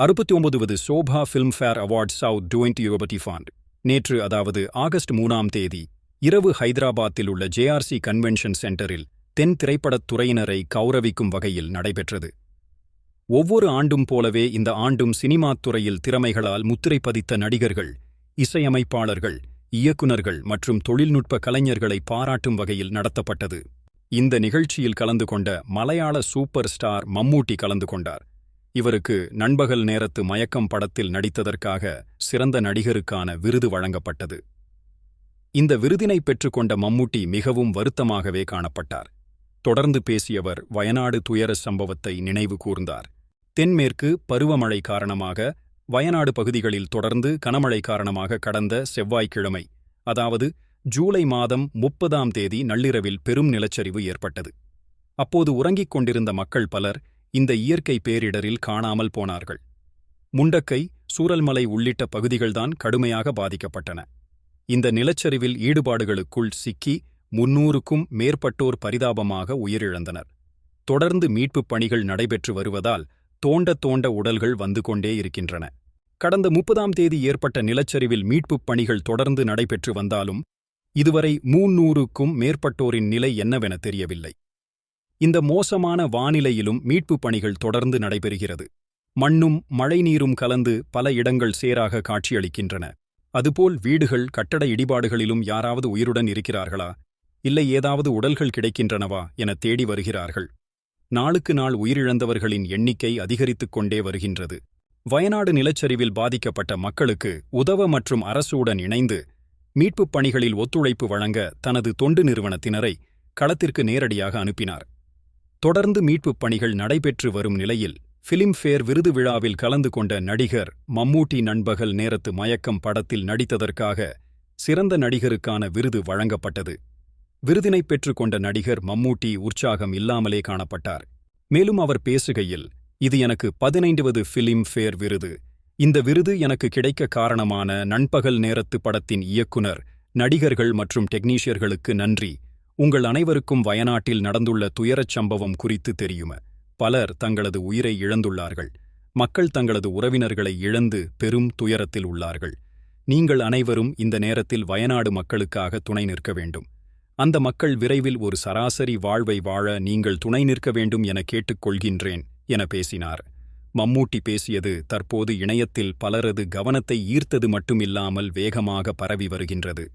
அறுபத்தி ஒன்பதுவது Sobha Filmfare award south twenty இருபத்தி ஃபாண்ட் நேற்று அதாவது ஆகஸ்ட் மூணாம் தேதி இரவு ஹைதராபாத்தில் உள்ள ஜேஆர்சி கன்வென்ஷன் சென்டரில் தென் திரைப்படத் துறையினரை கௌரவிக்கும் வகையில் நடைபெற்றது. ஒவ்வொரு ஆண்டும் போலவே இந்த ஆண்டும் சினிமாத் துறையில் திறமைகளால் முத்திரை பதித்த நடிகர்கள் இசையமைப்பாளர்கள் இயக்குனர்கள் மற்றும் தொழில்நுட்ப கலைஞர்களை பாராட்டும் வகையில் நடத்தப்பட்டது. இந்த நிகழ்ச்சியில் கலந்து கொண்ட மலையாள சூப்பர் ஸ்டார் மம்மூட்டி கலந்து கொண்டார். இவருக்கு நண்பகல் நேரத்து மயக்கம் படத்தில் நடித்ததற்காக சிறந்த நடிகருக்கான விருது வழங்கப்பட்டது. இந்த விருதினை பெற்றுக்கொண்ட மம்முட்டி மிகவும் வருத்தமாகவே காணப்பட்டார். தொடர்ந்து பேசியவர் வயநாடு துயர சம்பவத்தை நினைவு கூர்ந்தார். தென்மேற்கு பருவமழை காரணமாக வயநாடு பகுதிகளில் தொடர்ந்து கனமழை காரணமாக கடந்த செவ்வாய்க்கிழமை அதாவது ஜூலை மாதம் முப்பதாம் தேதி நள்ளிரவில் பெரும் நிலச்சரிவு ஏற்பட்டது. அப்போது உறங்கிக் கொண்டிருந்த மக்கள் பலர் இந்த இயற்கை பேரிடரில் காணாமல் போனார்கள். முண்டக்கை சூரல்மலை உள்ளிட்ட பகுதிகள்தான் கடுமையாக பாதிக்கப்பட்டன. இந்த நிலச்சரிவில் ஈடுபாடுகளுக்குள் சிக்கி முன்னூறுக்கும் மேற்பட்டோர் பரிதாபமாக உயிரிழந்தனர். தொடர்ந்து மீட்புப் பணிகள் நடைபெற்று வருவதால் தோண்ட தோண்ட உடல்கள் வந்து கொண்டே இருக்கின்றன. கடந்த முப்பதாம் தேதி ஏற்பட்ட நிலச்சரிவில் மீட்புப் பணிகள் தொடர்ந்து நடைபெற்று வந்தாலும் இதுவரை மூன்னூறுக்கும் மேற்பட்டோரின் நிலை என்னவென தெரியவில்லை. இந்த மோசமான வானிலையிலும் மீட்புப் பணிகள் தொடர்ந்து நடைபெறுகிறது. மண்ணும் மழைநீரும் கலந்து பல இடங்கள் சேராக காட்சியளிக்கின்றன. அதுபோல் வீடுகள் கட்டட இடிபாடுகளிலும் யாராவது உயிருடன் இருக்கிறார்களா? இல்லை ஏதாவது உடல்கள் கிடைக்கின்றனவா? என தேடி வருகிறார்கள். நாளுக்கு நாள் உயிரிழந்தவர்களின் எண்ணிக்கை அதிகரித்துக் கொண்டே வருகின்றது. வயநாடு நிலச்சரிவில் பாதிக்கப்பட்ட மக்களுக்கு உதவ மற்றும் அரசுடன் இணைந்து மீட்புப் பணிகளில் ஒத்துழைப்பு வழங்க தனது தொண்டு நிறுவனத்தினரை களத்திற்கு நேரடியாக அனுப்பினார். தொடர்ந்து மீட்புப் பணிகள் நடைபெற்று வரும் நிலையில் ஃபிலிம்ஃபேர் விருது விழாவில் கலந்து கொண்ட நடிகர் மம்மூட்டி நண்பகல் நேரத்து மயக்கம் படத்தில் நடித்ததற்காக சிறந்த நடிகருக்கான விருது வழங்கப்பட்டது. விருதினைப் பெற்றுக்கொண்ட நடிகர் மம்மூட்டி உற்சாகம் இல்லாமலே காணப்பட்டார். மேலும் அவர் பேசுகையில் இது எனக்கு பதினைந்துவது ஃபிலிம் ஃபேர் விருது. இந்த விருது எனக்கு கிடைக்க காரணமான நண்பகல் நேரத்து படத்தின் இயக்குனர் நடிகர்கள் மற்றும் டெக்னீஷியர்களுக்கு நன்றி. உங்கள் அனைவருக்கும் வயநாட்டில் நடந்துள்ள துயரச் சம்பவம் குறித்து தெரியும? பலர் தங்களது உயிரை இழந்துள்ளார்கள். மக்கள் தங்களது உறவினர்களை இழந்து பெரும் துயரத்தில் உள்ளார்கள். நீங்கள் அனைவரும் இந்த நேரத்தில் வயநாடு மக்களுக்காக துணை நிற்க வேண்டும். அந்த மக்கள் விரைவில் ஒரு சராசரி வாழ்வை வாழ நீங்கள் துணை நிற்க வேண்டும் என கேட்டுக்கொள்கின்றேன் என பேசினார். மம்மூட்டி பேசியது தற்போது இணையத்தில் பலரது கவனத்தை ஈர்த்தது மட்டுமில்லாமல் வேகமாக பரவி வருகின்றது.